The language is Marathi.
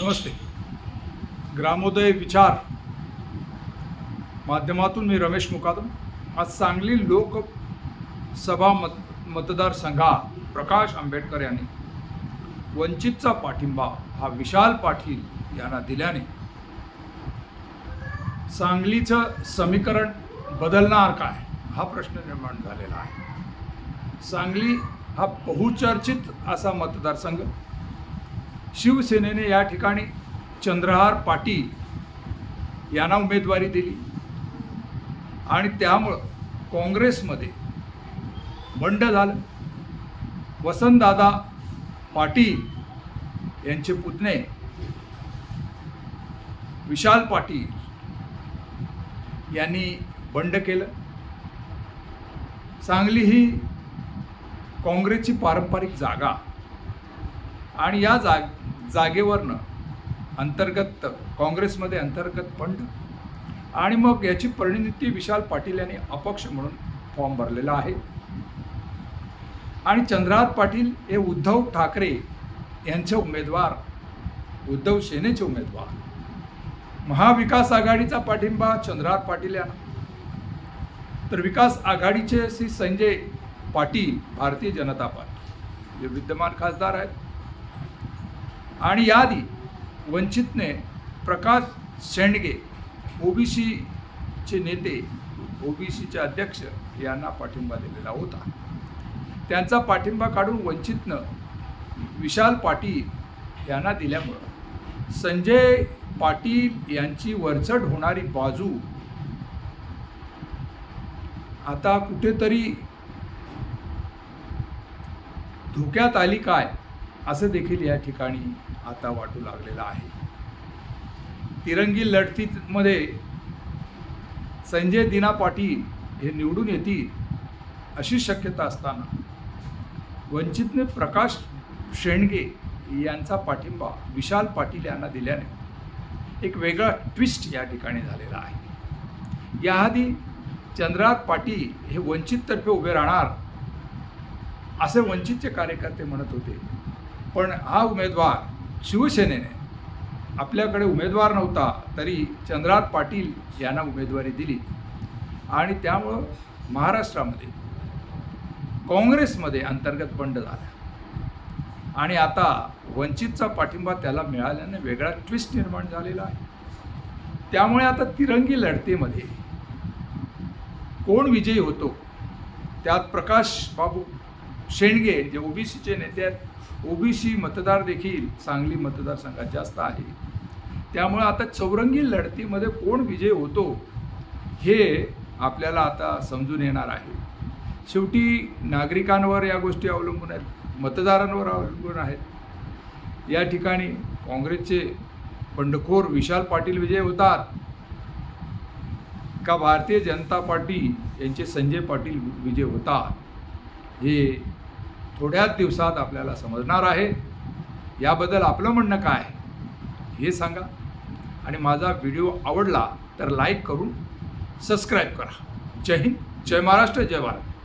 नमस्ते. ग्रामोदय विचार. माध्यमातून मी रमेश मुकादम. आज सांगली लोकसभा मत मतदारसंघात प्रकाश आंबेडकर यांनी वंचितचा पाठिंबा हा विशाल पाटील यांना दिल्याने सांगलीचं समीकरण बदलणार काय हा प्रश्न निर्माण झालेला आहे. सांगली हा बहुचर्चित असा मतदारसंघ शिवसेनेने या ठिकाणी चंद्रहार पाटील यांना उमेदवारी दिली. आणि त्यामुळं काँग्रेसमध्ये बंड झालं. वसंतदादा पाटील यांचे पुतणे विशाल पाटील यांनी बंड केलं. सांगली ही काँग्रेसची पारंपरिक जागा. आणि या जाग जागेवरनं अंतर्गत काँग्रेसमध्ये अंतर्गत फंड आणि मग याची परिणिती विशाल पाटील यांनी अपक्ष म्हणून फॉर्म भरलेला आहे. आणि चंद्रनाथ पाटील हे उद्धव ठाकरे यांचे उमेदवार उद्धव सेनेचे उमेदवार. महाविकास आघाडीचा पाठिंबा चंद्रहार पाटील यांना. तर विकास आघाडीचे श्री संजय पाटील भारतीय जनता पार्टी. जे विद्यमान खासदार आहेत. आणि याआधी वंचितने प्रकाश शेंडगे ओबीसीचे नेते ओबीसीचे अध्यक्ष यांना पाठिंबा दिलेला होता. त्यांचा पाठिंबा काढून वंचितनं विशाल पाटील यांना दिल्यामुळं संजय पाटील यांची वरचढ होणारी बाजू आता कुठेतरी धोक्यात आली काय? असं देखील या ठिकाणी आता वाटू लागलेलं आहे. तिरंगी लढतीमध्ये संजय दिना पाटील हे निवडून येतील अशी शक्यता असताना वंचितने प्रकाश शेंडगे यांचा पाठिंबा विशाल पाटील यांना दिल्याने एक वेगळा ट्विस्ट या ठिकाणी झालेला आहे. याआधी चंद्रनाथ पाटील हे वंचिततर्फे उभे राहणार असे वंचितचे कार्यकर्ते म्हणत होते. पण हा उमेदवार शिवसेनेने. आपल्याकडे उमेदवार नव्हता तरी चंद्रनाथ पाटील यांना उमेदवारी दिली. आणि त्यामुळं महाराष्ट्रामध्ये काँग्रेसमध्ये अंतर्गत बंड झाला. आणि आता वंचितचा पाठिंबा त्याला मिळाल्याने वेगळा ट्विस्ट निर्माण झालेला आहे. त्यामुळे आता तिरंगी लढतीमध्ये कोण विजयी होतो? त्यात प्रकाश बाबू शेंडगे जे ओबीसीचे नेते आहेत ओबीसी मतदार देखील सांगली मतदारसंघात जास्त आहे. त्यामुळे आता चौरंगी लढतीमध्ये कोण विजय होतो हे आपल्याला आता समजून येणार आहे. शेवटी नागरिकांवर या गोष्टी अवलंबून आहेत मतदारांवर अवलंबून आहेत. या ठिकाणी काँग्रेसचे बंडखोर विशाल पाटील विजय होतात का भारतीय जनता पार्टी यांचे संजय पाटील विजय होतात हे थोड्याच दिवसात आपल्याला समजणार आहे. याबद्दल आपलं म्हणणं काय आहे हे सांगा. आणि माझा व्हिडिओ आवडला तर लाईक करून सबस्क्राईब करा. जय हिंद जय महाराष्ट्र जय भारत.